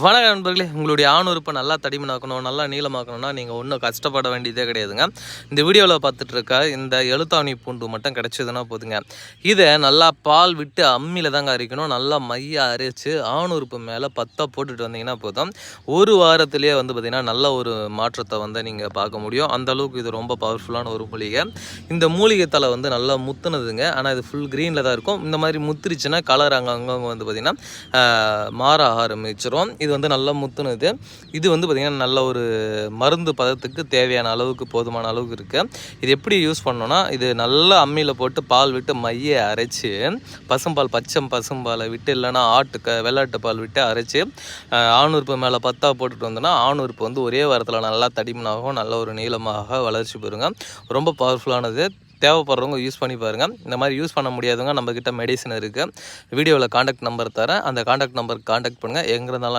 வணக்க நண்பர்களே. உங்களுடைய ஆணுறுப்பை நல்லா தடிமனாக்கணும் நல்லா நீளமாக்கணும்னா நீங்கள் ஒன்றும் கஷ்டப்பட வேண்டியதே கிடையாதுங்க. இந்த வீடியோவில் பார்த்துட்டு இருக்க இந்த எழுத்தாணி பூண்டு மட்டும் கிடச்சதுன்னா போதுங்க. இதை நல்லா பால் விட்டு அம்மியில் தாங்க அரைக்கணும். நல்லா மைய அரைச்சி ஆணுறுப்பு மேலே பத்தா போட்டுட்டு வந்தீங்கன்னா போதும். ஒரு வாரத்திலேயே வந்து பார்த்திங்கன்னா நல்ல ஒரு மாற்றத்தை வந்து நீங்கள் பார்க்க முடியும். அந்தளவுக்கு இது ரொம்ப பவர்ஃபுல்லான ஒரு மூலிகை. இந்த மூலிகை தலை வந்து நல்லா முத்துனதுங்க. ஆனால் இது ஃபுல் க்ரீனில் தான் இருக்கும். இந்த மாதிரி முத்துருச்சுன்னா கலர் அங்கங்கே வந்து பார்த்திங்கன்னா மாற ஆரம்பிச்சிடும் இது வந்து நல்லா முத்துனது. இது வந்து பார்த்திங்கன்னா நல்ல ஒரு மருந்து பதத்துக்கு தேவையான அளவுக்கு போதுமான அளவுக்கு இருக்குது இது எப்படி யூஸ் பண்ணோன்னா இது நல்லா அம்மியில் போட்டு பால் விட்டு மைய அரைச்சி பசும்பால் பச்சம் பசும்பாலை விட்டு இல்லைன்னா ஆட்டுக்க வெள்ளாட்டு பால் விட்டு அரைச்சி ஆணுறுப்பு மேலே பத்தா போட்டுட்டு வந்தோன்னா ஆணுறுப்பு வந்து ஒரே வாரத்தில் நல்லா தடிமனாகவும் நல்ல ஒரு நீளமாக வளர்ச்சி பெறுங்க. ரொம்ப பவர்ஃபுல்லானது தேவைப்படுறவங்க யூஸ் பண்ணி பாருங்கள் இந்த மாதிரி யூஸ் பண்ண முடியாதவங்க நம்மக்கிட்ட மெடிசன் இருக்குது வீடியோவில் காண்டாக்ட் நம்பர் தரேன். அந்த காண்டாக்ட் நம்பருக்கு காண்டாக்ட் பண்ணுங்கள் எங்கே இருந்தாலும்